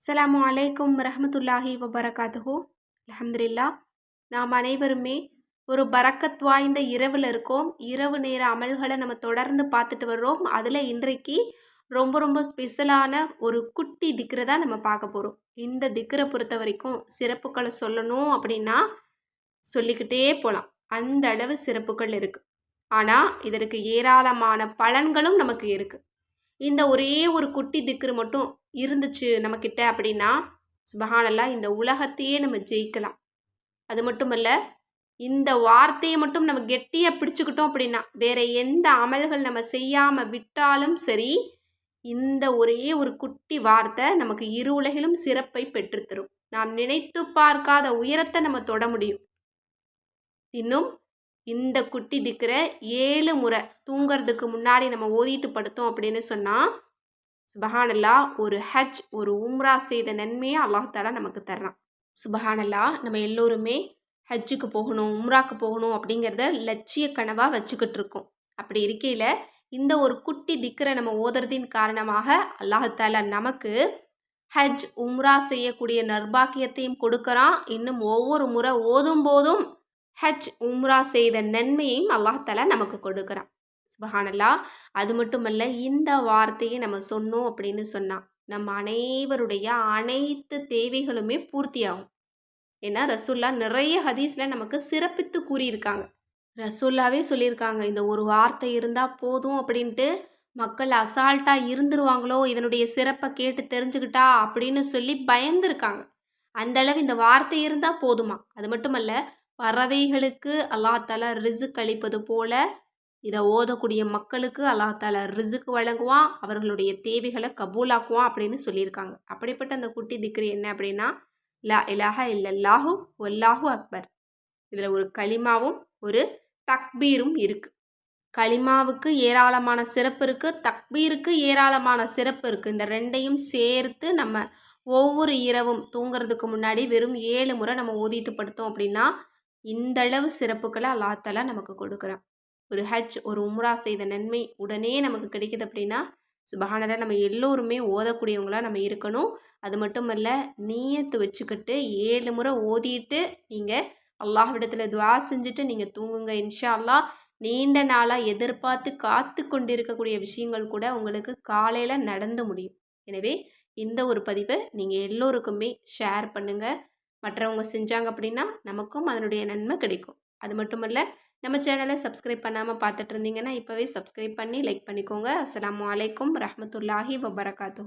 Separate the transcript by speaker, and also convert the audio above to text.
Speaker 1: அஸ்லாம் அலைக்கும் ரஹமத்துல்லாஹி வபரகாத்துஹு. அலமதுல்லா நாம் அனைவருமே ஒரு பறக்கத் வாய்ந்த இரவில் இருக்கோம். இரவு நேர அமல்களை நம்ம தொடர்ந்து பார்த்துட்டு வர்றோம். அதில் இன்றைக்கு ரொம்ப ரொம்ப ஸ்பெஷலான ஒரு குட்டி திக்கரை தான் நம்ம பார்க்க போகிறோம் இந்த திக்கரை பொறுத்த வரைக்கும் சிறப்புகளை சொல்லணும் அப்படின்னா சொல்லிக்கிட்டே போகலாம் அந்த அளவு சிறப்புகள் இருக்குது ஆனால் இதற்கு ஏராளமான பலன்களும் நமக்கு இருக்குது இந்த ஒரே ஒரு குட்டி திக்ரு மட்டும் இருந்துச்சு நம்மக்கிட்ட அப்படின்னா சுபஹானல்லா இந்த உலகத்தையே நம்ம ஜெயிக்கலாம். அது மட்டுமல்ல இந்த வார்த்தையை மட்டும் நம்ம கெட்டியாக பிடிச்சுக்கிட்டோம் அப்படின்னா வேற எந்த அமல்கள் நம்ம செய்யாமல் விட்டாலும் சரி இந்த ஒரே ஒரு குட்டி வார்த்தை நமக்கு இரு உலகிலும் சிறப்பை பெற்றுத்தரும். நாம் நினைத்து பார்க்காத உயரத்தை நம்ம தொட முடியும். இன்னும் இந்த குட்டி திக்கிற ஏழு முறை தூங்கிறதுக்கு முன்னாடி நம்ம ஓதிட்டு படுத்தோம் அப்படின்னு சொன்னால் சுபஹானல்லா ஒரு ஹஜ் ஒரு உம்ரா செய்த நன்மையை அல்லாஹாலா நமக்கு தர்றான். சுபஹானல்லா நம்ம எல்லோருமே ஹஜ்ஜுக்கு போகணும் உம்ராக்கு போகணும் அப்படிங்கிறத லட்சிய கனவாக வச்சுக்கிட்டு இருக்கோம். அப்படி இருக்கையில் இந்த ஒரு குட்டி திக்கரை நம்ம ஓதுறதின் காரணமாக அல்லாஹால நமக்கு ஹஜ் உம்ரா செய்யக்கூடிய நர்பாக்கியத்தையும் கொடுக்குறான். இன்னும் ஒவ்வொரு முறை ஓதும் போதும் ஹஜ் உம்ரா செய்த நன்மையையும் அல்லாஹாலா நமக்கு கொடுக்குறான். சுபஹானல்லா அது மட்டுமல்ல இந்த வார்த்தையை நம்ம சொன்னோம் அப்படின்னு சொன்னால் நம்ம அனைவருடைய அனைத்து தேவைகளுமே பூர்த்தியாகும். ஏன்னா ரசுல்லா நிறைய ஹதீஸில் நமக்கு சிறப்பித்து கூறியிருக்காங்க. ரசுல்லாவே சொல்லியிருக்காங்க இந்த ஒரு வார்த்தை இருந்தால் போதும் அப்படின்ட்டு மக்கள் அசால்ட்டாக இருந்துருவாங்களோ இதனுடைய சிறப்பை கேட்டு தெரிஞ்சுக்கிட்டா அப்படின்னு சொல்லி பயந்துருக்காங்க. அந்தளவு இந்த வார்த்தை இருந்தால் போதுமா? அது மட்டுமல்ல பறவைகளுக்கு அல்லாத்தால ரிசுக் அளிப்பது போல இதை ஓதக்கூடிய மக்களுக்கு அல்லாஹால ரிசுக்கு வழங்குவான் அவர்களுடைய தேவைகளை கபூலாக்குவான் அப்படின்னு சொல்லியிருக்காங்க. அப்படிப்பட்ட அந்த குட்டி திக்ரி என்ன அப்படின்னா லா இலாஹ இல்லல்லாஹு ஒல்லாஹு அக்பர். இதில் ஒரு களிமாவும் ஒரு தக்பீரும் இருக்குது களிமாவுக்கு ஏராளமான சிறப்பு இருக்குது தக்பீருக்கு ஏராளமான சிறப்பு இருக்குது இந்த ரெண்டையும் சேர்த்து நம்ம ஒவ்வொரு இரவும் தூங்குறதுக்கு முன்னாடி வெறும் ஏழு முறை நம்ம ஓதிட்டு படுத்தோம் அப்படின்னா இந்தளவு சிறப்புகளை அல்லாத்தாலா நமக்கு கொடுக்குறான். ஒரு ஹஜ் ஒரு உம்ரா செய்த நன்மை உடனே நமக்கு கிடைக்கிது அப்படின்னா சுபஹானலா நம்ம எல்லோருமே ஓதக்கூடியவங்களாக நம்ம இருக்கணும். அது மட்டும் அல்ல நீயத்து வச்சுக்கிட்டு ஏழு முறை ஓதிட்டு நீங்கள் அல்லாஹ்விடத்தில் துவா செஞ்சுட்டு நீங்கள் தூங்குங்க. இன்ஷா அல்லா நீண்ட நாளாக எதிர்பார்த்து காத்து கொண்டிருக்கக்கூடிய விஷயங்கள் கூட உங்களுக்கு காலையில் நடந்து முடியும். எனவே இந்த ஒரு பதிவை நீங்கள் எல்லோருக்குமே ஷேர் பண்ணுங்கள் மற்றவங்க செஞ்சாங்க அப்படின்னா நமக்கும் அதனுடைய நன்மை கிடைக்கும். அது மட்டுமல்ல நம்ம சேனலை சப்ஸ்கிரைப் பண்ணாமல் பார்த்துட்டு இருந்தீங்கன்னா இப்போவே சப்ஸ்கிரைப் பண்ணி லைக் பண்ணிக்கோங்க. அஸ்லாம் வலைக்கம் ரஹமத்துல்லாஹி வபரகாத்து